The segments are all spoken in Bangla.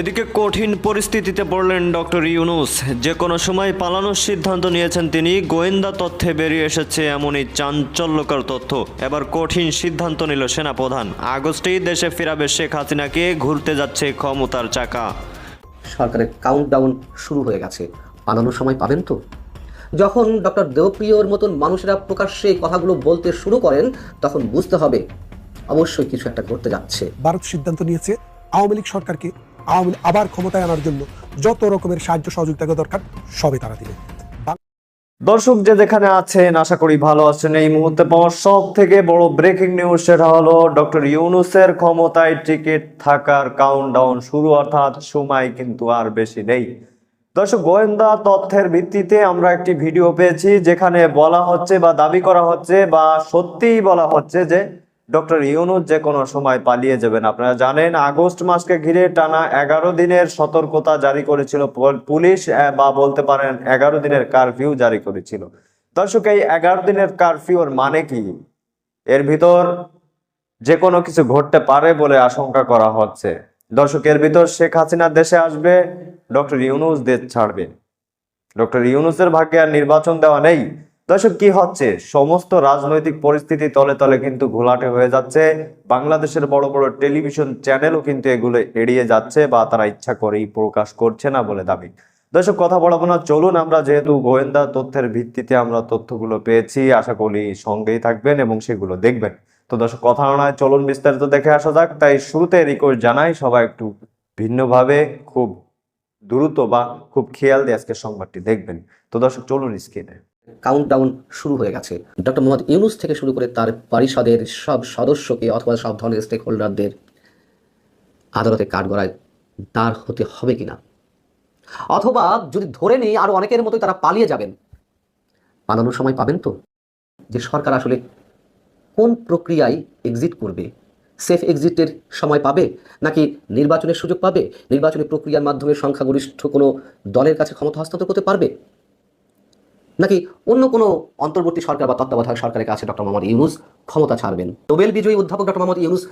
এদিকে কঠিন পরিস্থিতিতে পড়লেন ডক্টর ইউনুস। যে কোনো সময় পালানোর সিদ্ধান্ত নিয়েছেন তিনি গোয়েন্দা তথ্যে বেরিয়ে এসেছে এমনই চাঞ্চল্যকর তথ্য। এবার কঠিন সিদ্ধান্ত নিল সেনাপ্রধান। আগস্টেই দেশে ফেরাবে শেখ হাসিনাকে ঘুরতে যাচ্ছে ক্ষমতার চাকা। সরকারের কাউন্টডাউন শুরু হয়ে গেছে। পালানোর সময় পাবেন তো? যখন ডক্টর দেবপ্রিয়র মতন মানুষেরা প্রকাশ্যে এই কথাগুলো বলতে শুরু করেন তখন বুঝতে হবে অবশ্যই কিছু একটা করতে যাচ্ছে। ভারত সিদ্ধান্ত নিয়েছে আওয়ামী লীগ সরকারকে আওয়ামী আবার ক্ষমতায় আনার জন্য যত রকমের সাহায্য সহযোগিতা দরকার সবে তারা দিবে। দর্শক, যে যেখানে আছেন, আশা করি ভালো আছেন। এই মুহূর্তে পাওয়া সব থেকে বড় ব্রেকিং নিউজ সেটা হলো ডক্টর ইউনুসের ক্ষমতায় টিকিট থাকার কাউন্টডাউন শুরু, অর্থাৎ সময় কিন্তু আর বেশি নেই। দর্শক, গোয়েন্দা তথ্যের ভিত্তিতে আমরা একটি ভিডিও পেয়েছি, যেখানে বলা হচ্ছে বা দাবি করা হচ্ছে বা সত্যিই বলা হচ্ছে যে ডক্টর ইউনুস যে কোনো সময় পালিয়ে যাবেন। আপনারা জানেন, আগস্ট মাসকে ঘিরে টানা এগারো দিনের সতর্কতা জারি করেছিল পুলিশ বা বলতে পারেন এগারো দিনের কারফিউ জারি করেছিল। দর্শক, এই এগারো দিনের কারফিউর মানে কি? এর ভিতর যে কোনো কিছু ঘটতে পারে বলে আশঙ্কা করা হচ্ছে। দর্শকের ভিতর শেখ হাসিনা দেশে আসবে, ডক্টর ইউনুস দেশ ছাড়বে। ডক্টর ইউনুসের ভাগ্যে আর নির্বাচন দেওয়া নেই। দর্শক, কি হচ্ছে? সমস্ত রাজনৈতিক পরিস্থিতি তলে তলে কিন্তু ঘোলাটে হয়ে যাচ্ছে। বাংলাদেশের বড় বড় টেলিভিশন চ্যানেলও কিন্তু এগুলো এড়িয়ে যাচ্ছে বা তারা ইচ্ছা করেই প্রকাশ করছে না বলে দাবি। দর্শক, কথা বলাবো না। চলুন, আমরা যেহেতু গোয়েন্দা তথ্যের ভিত্তিতে আমরা তথ্যগুলো পেয়েছি, আশা করি সঙ্গেই থাকবেন এবং সেগুলো দেখবেন। তো দর্শক, কথা নয় চলুন বিস্তারিত দেখে আসা যাক। তাই শুরুতে রিকোয়েস্ট জানাই, সবাই একটু ভিন্নভাবে খুব দ্রুত বা খুব খেয়াল দিয়ে আজকে সংবাদটি দেখবেন। তো দর্শক, চলুন স্ক্রিনে কাউন্টডাউন শুরু হয়ে গেছে। ডক্টর মোহাম্মদ ইউনুস থেকে শুরু করে তার পরিষদের সব সদস্যকে অথবা সব ধরনের স্টেক হোল্ডারদের আদালতে কাঠগড়ায় দাঁড় হতে হবে কিনা? অথবা যদি ধরে নেই, আরও অনেকের মতোই তারা পালিয়ে যাবেন। পালানোর সময় পাবেন তো? যে সরকার আসলে কোন প্রক্রিয়ায় এক্সিট করবে? সেফ এক্সিটের সময় পাবে? নাকি নির্বাচনের সুযোগ পাবে? নির্বাচনী প্রক্রিয়ার মাধ্যমে সংখ্যাগরিষ্ঠ কোনো দলের কাছে ক্ষমতা হস্তান্তর করতে পারবে? নাকি অন্য কোনো অন্তর্বর্তী সরকার বা তত্ত্বাবধায়ক সরকারের কাছে ডক্টর মোহাম্মদ ইউনুস ক্ষমতা ছাড়বেন? নোবেল বিজয়ী অধ্যাপক ডক্টর মোহাম্মদ ইউনুস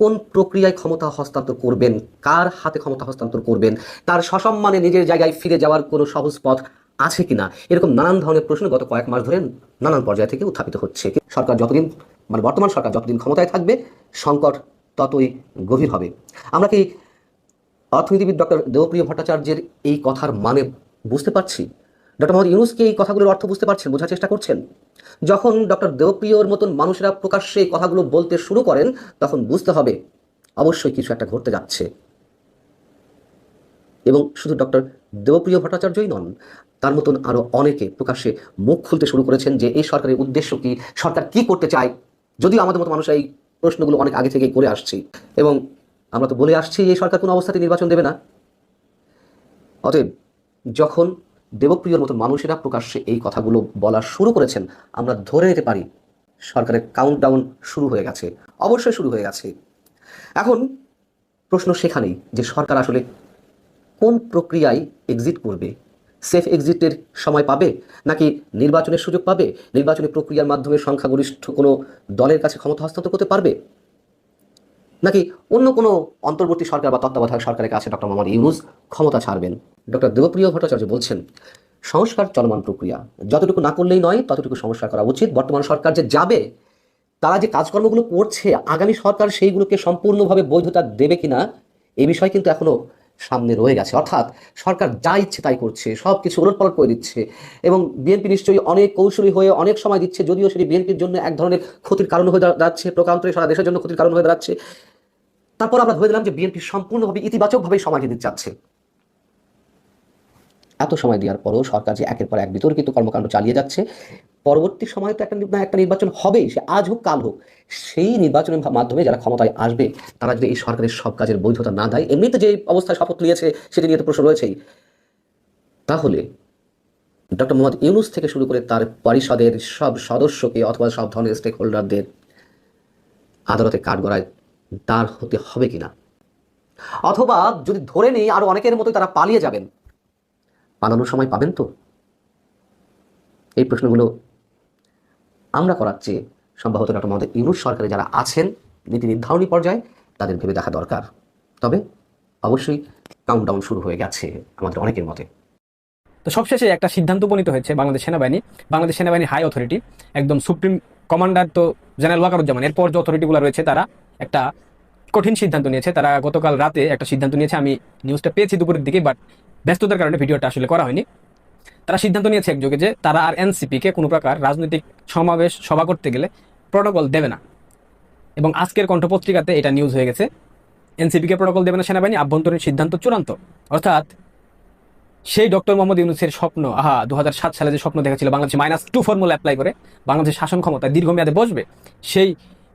কোন প্রক্রিয়ায় ক্ষমতা হস্তান্তর করবেন? কার হাতে ক্ষমতা হস্তান্তর করবেন? তার সসম্মানে নিজের জায়গায় ফিরে যাওয়ার কোনো সহজ পথ আছে কিনা? এরকম নানান ধরনের প্রশ্ন গত কয়েক মাস ধরে নানান পর্যায় থেকে উত্থাপিত হচ্ছে। সরকার যতদিন মানে বর্তমান সরকার যতদিন ক্ষমতায় থাকবে, সংকট ততই গভীর হবে। আমরা কি অর্থনীতিবিদ ডক্টর দেবপ্রিয় ভট্টাচার্যের এই কথার মানে বুঝতে পারছি? ডক্টর মোহাম্মদ ইউনুসকে এই কথাগুলোর অর্থ বুঝতে পারছেন, বোঝার চেষ্টা করছেন? যখন ডক্টর দেবপ্রিয়র মতন মানুষেরা প্রকাশ্যে এই কথাগুলো বলতে শুরু করেন, তখন বুঝতে হবে অবশ্যই কিছু একটা ঘটতে যাচ্ছে। এবং শুধু ডক্টর দেবপ্রিয় ভট্টাচার্যই নন, তার মতন আরও অনেকে প্রকাশ্যে মুখ খুলতে শুরু করেছেন যে এই সরকারের উদ্দেশ্য কি, সরকার কি করতে চায়? যদিও আমাদের মতো মানুষ এই প্রশ্নগুলো অনেক আগে থেকেই করে আসছি। এবং আমরা তো বলে আসছি, এই সরকার কোনো অবস্থাতে নির্বাচন দেবে না। অতএব যখন দেবপ্রিয়র মতো মানুষেরা প্রকাশ্যে এই কথাগুলো বলা শুরু করেছেন। আমরা ধরে নিতে পারি সরকারের কাউন্টডাউন শুরু হয়ে গেছে। অবশ্যই শুরু হয়ে গেছে। এখন প্রশ্ন সেখানেই যে সরকার আসলে কোন প্রক্রিয়ায় এক্সিট করবে? সেফ এক্সিটের সময় পাবে? নাকি নির্বাচনের সুযোগ পাবে? নির্বাচনী প্রক্রিয়ার মাধ্যমে সংখ্যাগরিষ্ঠ কোনো দলের কাছে ক্ষমতা হস্তান্তর করতে পারবে? নাকি অন্য কোনো অন্তর্বর্তী সরকার বা তত্ত্বাবধায়ক সরকারের কাছে ডক্টর মোহাম্মদ ইউনুস ক্ষমতা ছাড়বেন? ডক্টর দেবপ্রিয় ভট্টাচার্য বলছেন, সংস্কার চলমান প্রক্রিয়া। যতটুকু না করলেই নয়, ততটুকু সংস্কার করা উচিত। বর্তমান সরকার যে যাবে, তারা যে কাজকর্মগুলো করছে, আগামী সরকার সেইগুলোকে সম্পূর্ণভাবে বৈধতা দেবে কিনা, এ বিষয়ে কিন্তু এখনও সামনে রয়ে গেছে। অর্থাৎ সরকার যা ইচ্ছে তাই করছে সব কিছু উলটপালট করে দিচ্ছে এবং বিএনপি নিশ্চয়ই অনেক কৌশলী হয়ে অনেক সময় দিচ্ছে, যদিও সেটি বিএনপির জন্য এক ধরনের ক্ষতির কারণ হয়ে দাঁড়াচ্ছে প্রকান্তরে সারা দেশের জন্য ক্ষতির কারণ হয়ে দাঁড়াচ্ছে। তারপর আমরা ধরে দিলাম যে বিএনপি সম্পূর্ণভাবে ইতিবাচকভাবে সমাজ দিতে চাচ্ছে। এত সময় দেওয়ার পরও সরকার যে একের পর এক বিতর্কিত কর্মকাণ্ড চালিয়ে যাচ্ছে পরবর্তী সময়ে তো একটা নি- একটা নির্বাচন হবেই, সে আজ হোক, কাল হোক। সেই নির্বাচনের মাধ্যমে যারা ক্ষমতায় আসবে, তারা যদি এই সরকারের সব কাজের বৈধতা না দেয়, এমনিতে যে অবস্থায় শপথ নিয়েছে, সেটি নিয়ে তো প্রশ্ন রয়েছেই। তাহলে ডক্টর মোহাম্মদ ইউনুস থেকে শুরু করে তার পরিষদের সব সদস্যকে অথবা সব ধরনের স্টেক হোল্ডারদের আদালতে কাঠগড়ায় দাঁড় হতে হবে কিনা? অথবা যদি ধরে নেই, আরও অনেকের মতোই তারা পালিয়ে যাবেন। পালানোর সময় পাবেন তো? এই প্রশ্নগুলো আমরা করার চেয়ে সম্ভবত ডক্টর মোহাম্মদ ইউনুস সরকারে যারা আছেন, নীতি নির্ধারণী পর্যায়ে, তাদের ভেবে দেখা দরকার। তবে অবশ্যই কাউন্টডাউন শুরু হয়ে গেছে আমাদের অনেকের মতে। তো সবশেষে একটা সিদ্ধান্ত উপনীত হয়েছে বাংলাদেশ সেনাবাহিনী। বাংলাদেশ সেনাবাহিনী হাই অথরিটি একদম সুপ্রিম কমান্ডার তো জেনারেল ওয়াকারুজ্জামান। এরপর যে অথরিটিগুলো রয়েছে, তারা একটা কঠিন সিদ্ধান্ত নিয়েছে। তারা গতকাল রাতে একটা সিদ্ধান্ত নিয়েছে, আমি নিউজটা পেয়েছি দুপুরের দিকে বাট ব্যস্ততার কারণে ভিডিওটা আসলে করা হয়নি। তারা সিদ্ধান্ত নিয়েছে একযোগে যে তারা আর এনসিপিকে কোনো প্রকার রাজনৈতিক সমাবেশ, সভা করতে গেলে প্রোটোকল দেবে না। এবং আজকের কণ্ঠপত্রিকাতে এটা নিউজ হয়ে গেছে। এনসিপিকে প্রোটোকল দেবে না সেনাবাহিনী, আভ্যন্তরীণ সিদ্ধান্ত চূড়ান্ত। অর্থাৎ সেই ডক্টর মোহাম্মদ ইউনুসের স্বপ্ন, আহা দু সালে যে স্বপ্ন দেখেছিল Bangladesh minus two formula apply করে, বাংলাদেশের শাসন ক্ষমতায় দীর্ঘমেয়াদে বসবে, সেই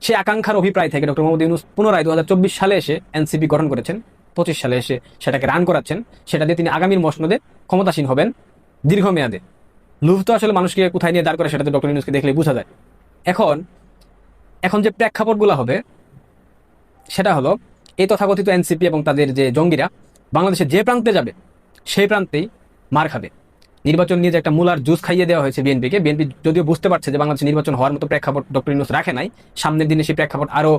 সেই আকাঙ্ক্ষার অভিপ্রায় থেকে ডক্টর মোহাম্মদ ইউনুস পুনরায় দু হাজার চব্বিশ সালে এসে এনসিপি গঠন করেছেন, পঁচিশ সালে এসে সেটাকে রান করাচ্ছেন সেটা দিয়ে তিনি আগামীর মসনদে ক্ষমতাসীন হবেন। দীর্ঘমেয়াদে। লুভ তো আসলে মানুষকে কোথায় নিয়ে দাঁড় করে সেটা তো ডক্টর ইউনুসকে দেখলেই বোঝা যায়। এখন এখন যে প্রেক্ষাপটগুলো হবে, সেটা হলো, এই তথাকথিত এনসিপি এবং তাদের যে জঙ্গিরা, বাংলাদেশের যে প্রান্তে যাবে, সেই প্রান্তেই মার খাবে। নির্বাচন নিয়ে যে একটা মূলার জুস খাইয়ে দেওয়া হয়েছে বিএনপিকে বিএনপি যদিও বুঝতে পারছে যে বাংলাদেশে নির্বাচন হওয়ার মতো প্রেক্ষাপট ডক্টর ইউনুস রাখে নাই, সামনের দিনে সেই প্রেক্ষাপট আরও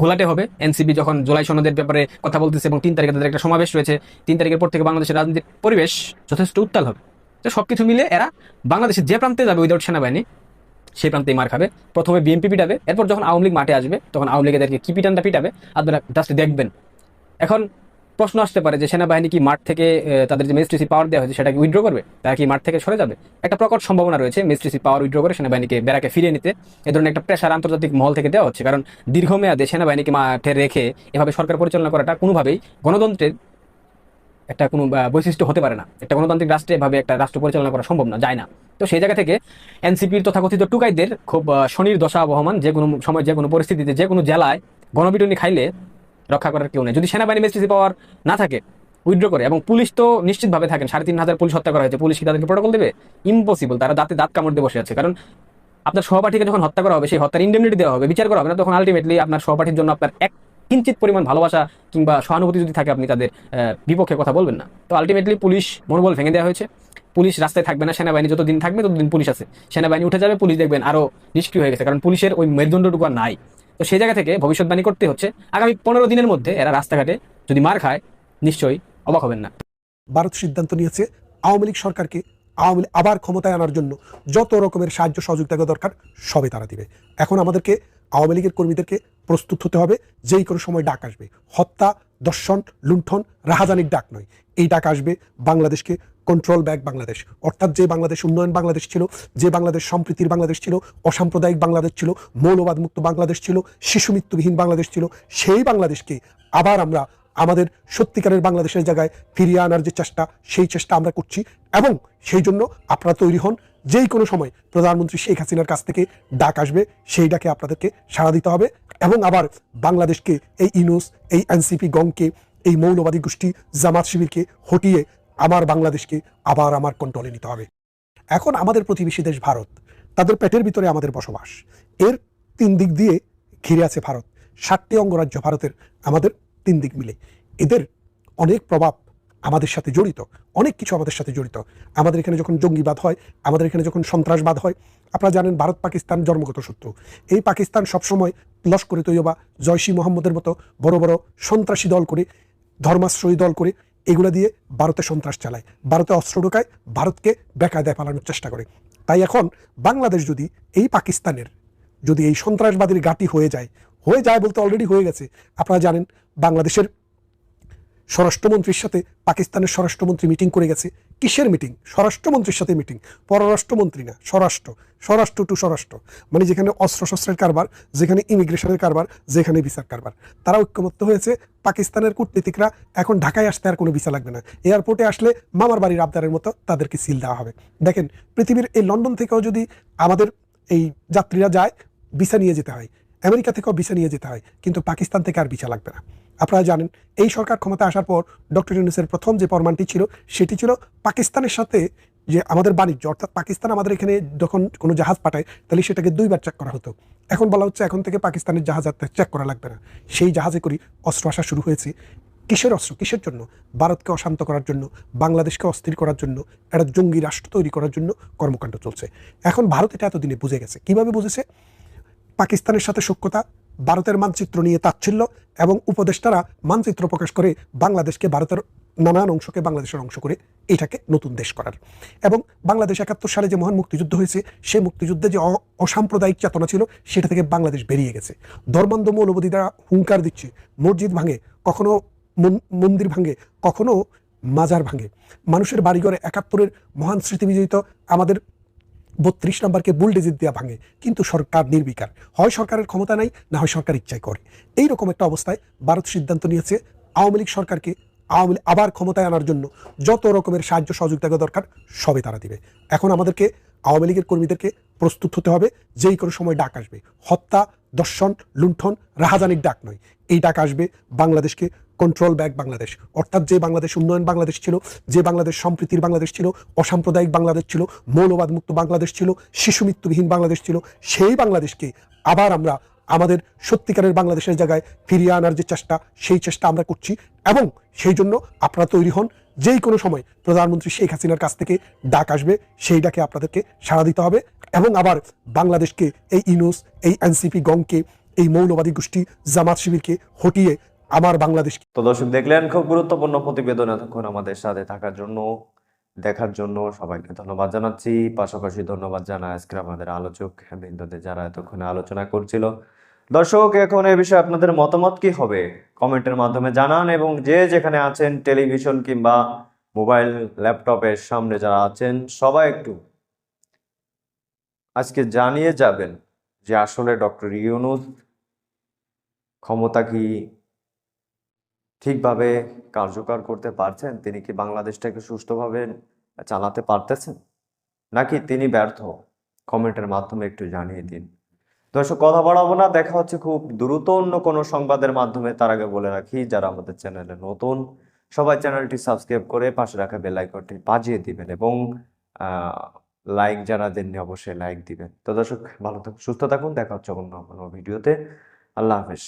ঘোলাটে হবে। এনসিপি যখন জুলাই সনদের ব্যাপারে কথা বলতেছে এবং তিন তারিখে তাদের একটা সমাবেশ রয়েছে, তিন তারিখের পর থেকে বাংলাদেশের রাজনৈতিক পরিবেশ যথেষ্ট উত্তাল হবে। তো সব কিছু মিলে এরা বাংলাদেশের যে প্রান্তে যাবে উইদাউট সেনাবাহিনী, সেই প্রান্তেই মার খাবে। প্রথমে বিএনপি পিটাবে, এরপর যখন আওয়ামী লীগ মাঠে আসবে, তখন আওয়ামী লীগ এদেরকে কি পিটানটা পিটাবে, আপনারা জাস্ট দেখবেন। এখন প্রশ্ন আসতে পারে যে সেনাবাহিনী কি মাঠ থেকে তাদের যে মেজিস্ট্রেসি পাওয়ার দেওয়া হয়েছে সেটাকে উইথড্র করবে? তারা কি মাঠ থেকে সরে যাবে? একটা প্রকট সম্ভাবনা রয়েছে মেজিস্ট্রেসি পাওয়ার উইথড্র করে সেনাবাহিনীকে বেড়াকে ফিরিয়ে নিতে। এ ধরনের একটা প্রেশার আন্তর্জাতিক মহল থেকে দেওয়া হচ্ছে। কারণ দীর্ঘমেয়াদে সেনাবাহিনীকে মাঠে রেখে এভাবে সরকার পরিচালনা করাটা কোনোভাবেই গণতন্ত্রের একটা কোনো বৈশিষ্ট্য হতে পারে না। একটা গণতান্ত্রিক রাষ্ট্রে এভাবে একটা রাষ্ট্র পরিচালনা করা সম্ভব না, যায় না। তো সেই জায়গা থেকে এনসিপির তথাকথিত টুকাইদের খুব শনির দশা বহমান, যে কোনো সময়, যে কোনো পরিস্থিতিতে, যে কোনো জেলায় গণপিটুনি খাইলে রক্ষা করার কেউ নেই। যদি সেনাবাহিনী মেজিস্ট্রেসি পাওয়ার না থাকে উইথড্র করে, এবং পুলিশ তো নিশ্চিতভাবে থাকেন, সাড়ে তিন হাজার পুলিশ হত্যা করা হয়েছে, পুলিশ কি তাদেরকে প্রোটোকল দেবে? ইম্পসিবল তারা দাঁতে দাঁত কামড় দিয়ে বসে আছে। কারণ আপনার সহপাঠীকে যখন হত্যা করা হবে, সেই হত্যার ইন্ডেমনিটি দেওয়া হবে, বিচার করা হবে না, তখন আলটিমেটলি আপনার সহপাঠীর জন্য আপনার এক কিঞ্চিত পরিমাণ ভালোবাসা কিংবা সহানুভূতি যদি থাকে, আপনি তাদের বিপক্ষে কথা বলবেন না। তো আলটিমেটলি পুলিশ মনোবল ভেঙে দেওয়া হয়েছে। পুলিশ রাস্তায় থাকবে না, সেনাবাহিনী যতদিন থাকবে, ততদিন পুলিশ আছে। সেনাবাহিনী উঠে যাবে, পুলিশ দেখবেন আরও নিষ্ক্রিয় হয়ে গেছে। কারণ পুলিশের ওই মেরুদণ্ডটুকু আর নাই। তো সেই জায়গা থেকে ভবিষ্যৎবাণী করতে হচ্ছে। আগামী পনেরো দিনের মধ্যে এরা রাস্তাঘাটে যদি মার খায়, নিশ্চয়ই অবাক হবেন না। ভারত সিদ্ধান্ত নিয়েছে, আওয়ামী লীগ সরকারকে আওয়ামী আবার ক্ষমতায় আনার জন্য যত রকমের সাহায্য সহযোগিতা দরকার সবে তারা দিবে। এখন আমাদেরকে, আওয়ামী লীগের কর্মীদেরকে প্রস্তুত হতে হবে, যেই কোনো সময় ডাক আসবে। হত্যা দর্শন, লুণ্ঠন, রাহাজানির ডাক নয়। এই ডাক আসবে বাংলাদেশকে কন্ট্রোল ব্যাক বাংলাদেশ। অর্থাৎ যে বাংলাদেশ উন্নয়ন বাংলাদেশ ছিল, যে বাংলাদেশ সম্প্রীতির বাংলাদেশ ছিল, অসাম্প্রদায়িক বাংলাদেশ ছিল, মৌলবাদ মুক্ত বাংলাদেশ ছিল, শিশু মৃত্যুবিহীন বাংলাদেশ ছিল, সেই বাংলাদেশকে আবার আমরা আমাদের সত্যিকারের বাংলাদেশের জায়গায় ফিরিয়ে আনার যে চেষ্টা, সেই চেষ্টা আমরা করছি এবং সেই জন্য আপনারা তৈরি হন যেই কোনো সময় প্রধানমন্ত্রী শেখ হাসিনার কাছ থেকে ডাক আসবে, সেই ডাকে আপনাদেরকে সাড়া দিতে হবে। এবং আবার বাংলাদেশকে, এই ইনুস, এই এনসিপি গংকে, এই মৌলবাদী গোষ্ঠী জামাত শিবিরকে হটিয়ে আমার বাংলাদেশকে আবার আমার কন্ট্রোলে নিতে হবে। এখন আমাদের প্রতিবেশী দেশ ভারত, তাদের পেটের ভিতরে আমাদের বসবাস। এর তিন দিক দিয়ে ঘিরে আছে ভারত। ষাটটি অঙ্গরাজ্য ভারতের আমাদের তিন দিক মিলে। এদের অনেক প্রভাব আমাদের সাথে জড়িত, অনেক কিছু আমাদের সাথে জড়িত। আমাদের এখানে যখন জঙ্গিবাদ হয়, আমাদের এখানে যখন সন্ত্রাসবাদ হয়, আপনারা জানেন ভারত পাকিস্তান জন্মগত শত্রু। এই পাকিস্তান সবসময় লস্করে তৈয়বা জয়সী মোহাম্মদের মতো বড় বড় সন্ত্রাসী দল করে, ধর্মাশ্রয়ী দল করে এগুলো দিয়ে ভারতে সন্ত্রাস চালায়। ভারতে অস্ত্র ঢোকায়, ভারতকে বেকায়দায় পালানোর চেষ্টা করে। তাই এখন বাংলাদেশ যদি এই পাকিস্তানের, যদি এই সন্ত্রাসবাদীর ঘাঁটি হয়ে যায় হয়ে যায় বলতে অলরেডি হয়ে গেছে। আপনারা জানেন বাংলাদেশের স্বরাষ্ট্রমন্ত্রীর সাথে পাকিস্তানের স্বরাষ্ট্রমন্ত্রী মিটিং করে গেছে। কিসের মিটিং? স্বরাষ্ট্রমন্ত্রীর সাথে মিটিং। পররাষ্ট্রমন্ত্রী না, স্বরাষ্ট্র। স্বরাষ্ট্র টু স্বরাষ্ট্র। মানে যেখানে অস্ত্রশস্ত্রের কারবার, যেখানে ইমিগ্রেশনের কারবার, যেখানে ভিসার কারবার। তারা ঐক্যমত্য হয়েছে। পাকিস্তানের কূটনীতিকরা এখন ঢাকায় আসতে আর কোনো ভিসা লাগবে না। এয়ারপোর্টে আসলে মামার বাড়ির আবদারের মতো তাদেরকে সিল দেওয়া হবে। দেখেন, পৃথিবীর এই লন্ডন থেকেও যদি আমাদের এই যাত্রীরা যায়, ভিসা নিয়ে যেতে হয়। আমেরিকা থেকেও ভিসা নিয়ে যেতে হয়। কিন্তু পাকিস্তান থেকে আর ভিসা লাগবে না। আপনারা জানেন, এই সরকার ক্ষমতা আসার পর ডক্টর ইউনুসের প্রথম যে ফরমানটি ছিল, সেটি ছিল পাকিস্তানের সাথে যে আমাদের বাণিজ্য, অর্থাৎ পাকিস্তান আমাদের এখানে যখন কোনো জাহাজ পাঠায়, তাহলে সেটাকে দুইবার চেক করা হতো। এখন বলা হচ্ছে এখন থেকে পাকিস্তানের জাহাজ আর চেক করা লাগবে না। সেই জাহাজে করি অস্ত্র আসা শুরু হয়েছে। কিসের অস্ত্র? কিসের জন্য? ভারতকে অশান্ত করার জন্য, বাংলাদেশকে অস্থির করার জন্য, একটা জঙ্গি রাষ্ট্র তৈরি করার জন্য কর্মকাণ্ড চলছে। এখন ভারত এটা এতদিনে বুঝে গেছে। কীভাবে বুঝেছে? পাকিস্তানের সাথে সখ্যতা ভারতের মানচিত্র নিয়ে তাচ্ছিল্য এবং উপদেষ্টারা মানচিত্র প্রকাশ করে বাংলাদেশকে ভারতের নানান অংশকে বাংলাদেশের অংশ করে এটাকে নতুন দেশ করার। এবং বাংলাদেশ একাত্তর সালে যে মহান মুক্তিযুদ্ধ হয়েছে, সেই মুক্তিযুদ্ধে যে অসাম্প্রদায়িক চেতনা ছিল, সেটা থেকে বাংলাদেশ বেরিয়ে গেছে। ধর্মান্ধ মৌলবাদীরা হুঙ্কার দিচ্ছে, মসজিদ ভাঙে, কখনো মন- মন্দির ভাঙে, কখনো মাজার ভাঙে। মানুষের বাড়িঘরে একাত্তরের মহান স্মৃতি বিজড়িত আমাদের বত্রিশ নম্বরকে বুলডেজিট দেওয়া ভাঙে, কিন্তু সরকার নির্বিকার। হয় সরকারের ক্ষমতা নাই, না হয় সরকার ইচ্ছাই করে। এই রকম একটা অবস্থায় ভারত সিদ্ধান্ত নিয়েছে, আওয়ামী লীগ সরকারকে আওয়ামী লীগ আবার ক্ষমতায় আনার জন্য যত রকমের সাহায্য সহযোগিতা দরকার সবে তারা দিবে। এখন আমাদেরকে, আওয়ামী লীগের কর্মীদেরকে প্রস্তুত হতে হবে, যেই কোনো সময় ডাক আসবে। হত্যা, দর্শন, লুণ্ঠন, রাহাজানির ডাক নয়। এই ডাক আসবে বাংলাদেশকে কন্ট্রোল ব্যাক বাংলাদেশ অর্থাৎ যে বাংলাদেশ উন্নয়ন বাংলাদেশ ছিল, যে বাংলাদেশ সম্প্রীতির বাংলাদেশ ছিল, অসাম্প্রদায়িক বাংলাদেশ ছিল, মৌলবাদ মুক্ত বাংলাদেশ ছিল, শিশু মৃত্যুবিহীন বাংলাদেশ ছিল, সেই বাংলাদেশকে আবার আমরা আমাদের সত্যিকারের বাংলাদেশের জায়গায় ফিরিয়ে আনার যে চেষ্টা, সেই চেষ্টা আমরা করছি এবং সেই জন্য আপনারা তৈরি হন যেই কোনো সময় প্রধানমন্ত্রী শেখ হাসিনার কাছ থেকে ডাক আসবে সেই ডাকে আপনাদেরকে সাড়া দিতে হবে এবং আবার বাংলাদেশকে এই ইনুস এই এনসিপি গংকে এই মৌলবাদী গোষ্ঠী জামাত শিবিরকে হটিয়ে আমার বাংলাদেশ তো দর্শক, দেখলেন, খুব গুরুত্বপূর্ণ প্রতিবেদন এতক্ষণ আমাদের সাথে থাকার জন্য, দেখার জন্য সবাইকে ধন্যবাদ জানাচ্ছি। পাশাপাশি ধন্যবাদ জানাই আজকে আমাদের আলোচক বৃন্দদের যারা এতক্ষণে আলোচনা করছিল। দর্শক, এখন এ বিষয়ে আপনাদের মতামত কি হবে? কমেন্টের মাধ্যমে জানান এবং যে যেখানে আছেন, টেলিভিশন কিংবা মোবাইল ল্যাপটপের সামনে যারা আছেন, সবাই একটু আজকে জানিয়ে যাবেন যে আসলে ডক্টর ইউনুস ক্ষমতা কি ঠিকভাবে কার্যকর করতে পারছেন? তিনি কি বাংলাদেশটাকে সুষ্ঠুভাবে চালাতে পারতেছেন? নাকি তিনি ব্যর্থ? কমেন্টের মাধ্যমে একটু জানিয়ে দিন। দর্শক, কথা বাড়াবো না। দেখা হচ্ছে খুব দ্রুত অন্য কোনো সংবাদের মাধ্যমে। তার আগে বলে রাখি, যারা আমাদের চ্যানেলে নতুন, সবাই চ্যানেলটি সাবস্ক্রাইব করে পাশে রাখা বেল বাজিয়ে দিবেন এবং লাইক যারা দেননি অবশ্যই লাইক দিবেন। তো দর্শক, ভালো থাকুন, সুস্থ থাকুন। দেখা হচ্ছে অন্য কোনো ভিডিওতে। আল্লাহ হাফেজ।